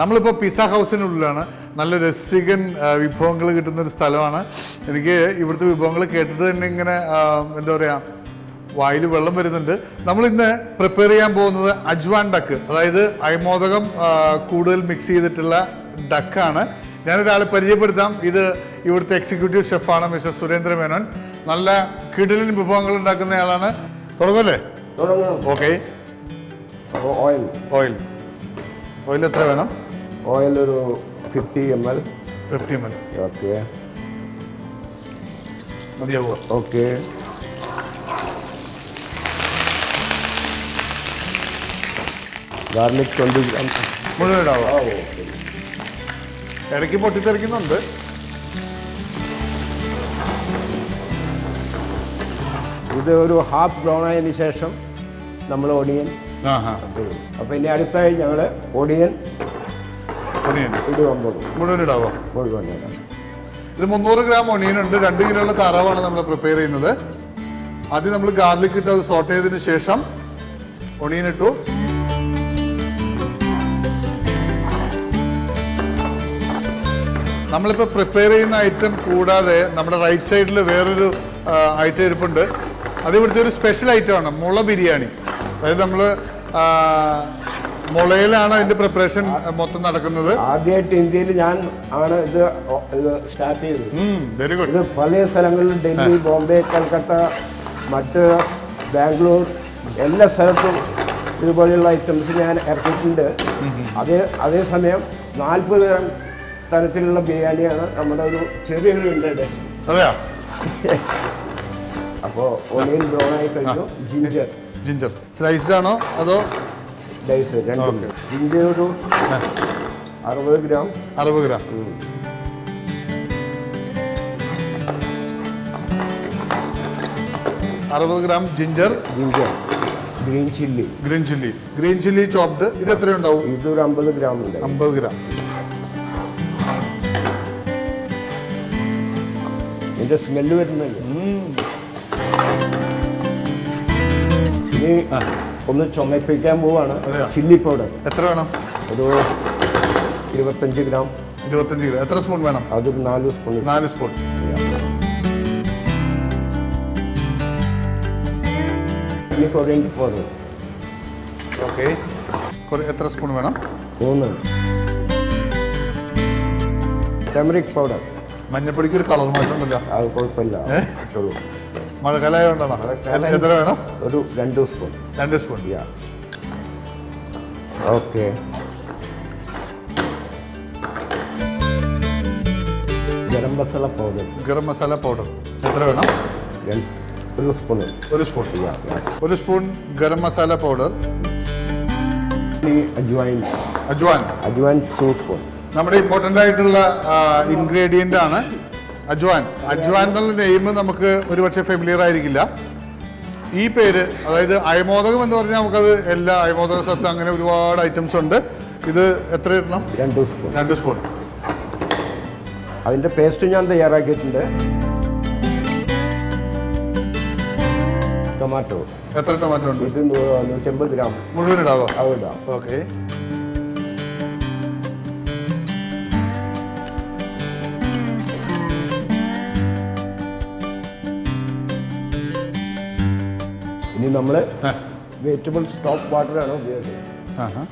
നമ്മളിപ്പോൾ പിസ ഹൗസിനുള്ളിലാണ് നല്ല രസികൻ വിഭവങ്ങൾ കിട്ടുന്ന ഒരു സ്ഥലമാണ്. എനിക്ക് ഇവിടുത്തെ വിഭവങ്ങൾ കേട്ടിട്ട് തന്നെ ഇങ്ങനെ എന്താ പറയുക വായിൽ വെള്ളം വരുന്നുണ്ട്. നമ്മൾ ഇന്ന് പ്രിപ്പയർ ചെയ്യാൻ പോകുന്നത് അജ്വാൻ ഡക്ക് അതായത് അയമോദകം കൂടുതൽ മിക്സ് ചെയ്തിട്ടുള്ള ഡക്കാണ് ഞാനൊരാളെ പരിചയപ്പെടുത്താം. ഇത് ഇവിടുത്തെ എക്സിക്യൂട്ടീവ് ഷെഫാണ് മിസ്റ്റർ സുരേന്ദ്ര മേനോൻ. നല്ല കിടലിൻ വിഭവങ്ങൾ ഉണ്ടാക്കുന്ന ആളാണ്. തുടങ്ങല്ലേ ഓക്കെ ഓയിൽ. ഓയിൽ ഓയിൽ എത്ര വേണം? ഓയിൽ ഒരു fifty M L fifty M L okay മതിയാവുക okay garlic twenty gram മുഴുവൻ ഇടാവുക ഇടയ്ക്ക് പൊട്ടിത്തെറിക്കുന്നുണ്ട്. ഇത് ഒരു ഹാഫ് ബ്രൗൺ ആയതിനു ശേഷം നമ്മൾ ഒടിയൻ അപ്പൊ അപ്പോൾ ഇനി അടുത്തായി ഞങ്ങൾ ഒടിയൻ ഒണിയൻ മുഴുവൻ മുഴുവൻ ഇത് മുന്നൂറ് ഗ്രാം ഒണിയൻ ഉണ്ട് രണ്ട് കിലോ ഉള്ള തറവാണ് നമ്മൾ പ്രിപ്പയർ ചെയ്യുന്നത്. ആദ്യം നമ്മൾ ഗാർലിക് ഇട്ട് അത് സോട്ട് ചെയ്തതിന് ശേഷം ഒണിയൻ ഇട്ടു. നമ്മളിപ്പോൾ പ്രിപ്പയർ ചെയ്യുന്ന ഐറ്റം കൂടാതെ നമ്മുടെ റൈറ്റ് സൈഡിൽ വേറൊരു ഐറ്റം ഇരിപ്പുണ്ട്. അത് ഇവിടുത്തെ ഒരു സ്പെഷ്യൽ ഐറ്റമാണ് മുള ബിരിയാണി. അതായത് നമ്മൾ മുളയിലാണ് അതിന്റെ പ്രിപ്പറേഷൻ മൊത്തം നടക്കുന്നത്. ആദ്യമായിട്ട് ഇന്ത്യയിൽ ഞാൻ ആണ് ഇത് സ്റ്റാർട്ട് ചെയ്തത്. വെരി ഗുഡ് ഇത് പല സ്ഥലങ്ങളിലും ഡൽഹി ബോംബെ കൽക്കട്ട മറ്റ് ബാംഗ്ലൂർ എല്ലാ സ്ഥലത്തും ഇതുപോലെയുള്ള ഐറ്റംസ് ഞാൻ ഇറക്കിയിട്ടുണ്ട്. അതേ അതേസമയം നാൽപ്പത് തരം തരത്തിലുള്ള ബിരിയാണിയാണ് നമ്മുടെ ഒരു ചെറിയൊരു ഇൻട്രഡക്ഷൻ അതെയാ? അപ്പോൾ ഒലയിൽ ബ്രൗൺ ആയി കഴിഞ്ഞു ജിഞ്ചർ ജിഞ്ചർ സ്ലൈസ്ഡ് ആണോ അതോ ഡൈസ് രണ്ടും. ജിഞ്ചർ ഒരു അറുപത് ഗ്രാം. അറുപത് ഗ്രാം. അറുപത് gram ginger. Ginger. Green chilli. Green chilli. Green chilli chopped ഇത് എത്രയുണ്ടാവും ഇതൊരു അമ്പത് ഗ്രാം ഉണ്ട് അമ്പത് ഗ്രാം. ഇതിന്റെ സ്മെല്ല് വരുന്നില്ല? ഇനി ഒന്ന് ചുമപ്പിക്കാൻ പോവാണ്? ചില്ലി പൗഡർ എത്ര വേണം? ഒരു ഇരുപത്തഞ്ച് ഗ്രാം. ഇരുപത്തഞ്ച് ഗ്രാം. എത്ര സ്പൂൺ വേണം? അതൊരു നാല് സ്പൂൺ നാല് സ്പൂൺ ഇനി കൊറിയൻഡർ പൗഡർ ഓക്കെ. എത്ര സ്പൂൺ വേണം? മൂന്ന്. ടെമറിക് പൗഡർ മഞ്ഞപ്പൊടിക്ക് ഒരു കളർ മാറ്റം ഉണ്ടല്ലോ അത് കുഴപ്പമില്ല. ഇട്ടോളൂ മഴക്കാലമായോണ്ടാണോ എത്ര വേണം? ഒരു രണ്ട് സ്പൂൺ. രണ്ട് spoon. Okay. Garam masala powder garam masala powder എത്ര വേണം? ഒരു സ്പൂൺ. ഒരു സ്പൂൺ. ഒരു spoon garam masala powder ajwain. Ajwain. Ajwain two spoon നമ്മുടെ ഇമ്പോർട്ടന്റ് ആയിട്ടുള്ള ഇൻഗ്രീഡിയന്റ് ആണ് അജ്വാൻ. അജ്വാൻ എന്നുള്ള നെയിം നമുക്ക് ഒരുപക്ഷെ ഫെമിലിയർ ആയിരിക്കില്ല. ഈ പേര് അതായത് അയമോദകം എന്ന് പറഞ്ഞാൽ നമുക്കത് എല്ലാ അയമോദക സത്ത് അങ്ങനെ ഒരുപാട് ഐറ്റംസ് ഉണ്ട്. ഇത് എത്ര ഇടണം? രണ്ട് സ്പൂൺ രണ്ട് സ്പൂൺ അതിന്റെ പേസ്റ്റ് ഞാൻ തയ്യാറാക്കിയിട്ടുണ്ട്. ടൊമാറ്റോ എത്ര ടൊമാറ്റോ ഉണ്ട്? ഇത് നൂറ്റമ്പത് ഗ്രാം. മുഴുവൻ ഇടാവോ? അത് ഇടാം. ഓക്കെ ഇനി നമ്മൾ വെജിറ്റബിൾ സ്റ്റോക്ക് വാട്ടറാണ് ഉപയോഗിക്കുന്നത്. ആഹാ.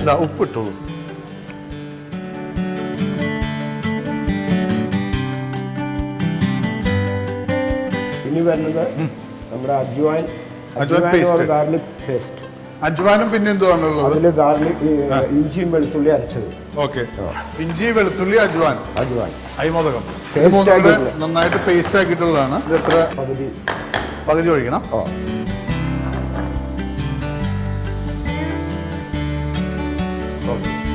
ഇതാ ഉപ്പിട്ടോളൂ. ഇനി വരുന്നത് നമ്മുടെ അജ്വൈൻ. അജ്വൈൻ. ഗാർലിക് പേസ്റ്റ് അജ്വാനും പിന്നെ എന്തുവാണുള്ളത്? അതിൽ ഗാർലിക് ഇഞ്ചിയും വെളുത്തുള്ളി അരച്ചത്. ഓക്കെ. ഇഞ്ചി വെളുത്തുള്ളി അജ്വാൻ. അജ്വാൻ. അയിമോദകം. ഇത് ആക്കിയിട്ടുള്ള. നന്നായിട്ട് പേസ്റ്റ് ആക്കിയിട്ടുള്ളതാണ്. ഇത് എത്ര? പകുതി. പകുതി ഒഴിക്കണം. ഓ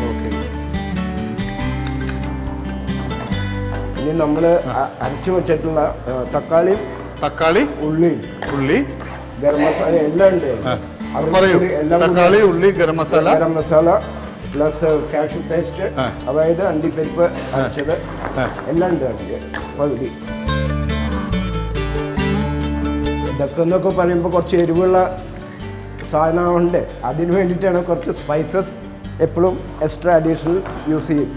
ഓക്കെ ഇനി നമ്മൾ അരച്ചു വെച്ചിട്ടുള്ള ആ, തക്കാളിയും തക്കാളി ഉള്ളി. ഉള്ളി ഗരം മസാല എല്ലാം ഉണ്ട്. തക്കാളി ഉള്ളി garam masala. Garam masala plus cashew paste അതായത് അണ്ടിപ്പരിപ്പ് അരച്ചത്. എല്ലാം ഉണ്ട് പകുതി. ഇതൊക്കെ എന്നൊക്കെ പറയുമ്പോൾ കുറച്ച് എരിവുള്ള സാധനമുണ്ട് അതിന് വേണ്ടിയിട്ടാണ് കുറച്ച് സ്പൈസസ് എപ്പോഴും എക്സ്ട്രാ അഡീഷണൽ യൂസ് ചെയ്യും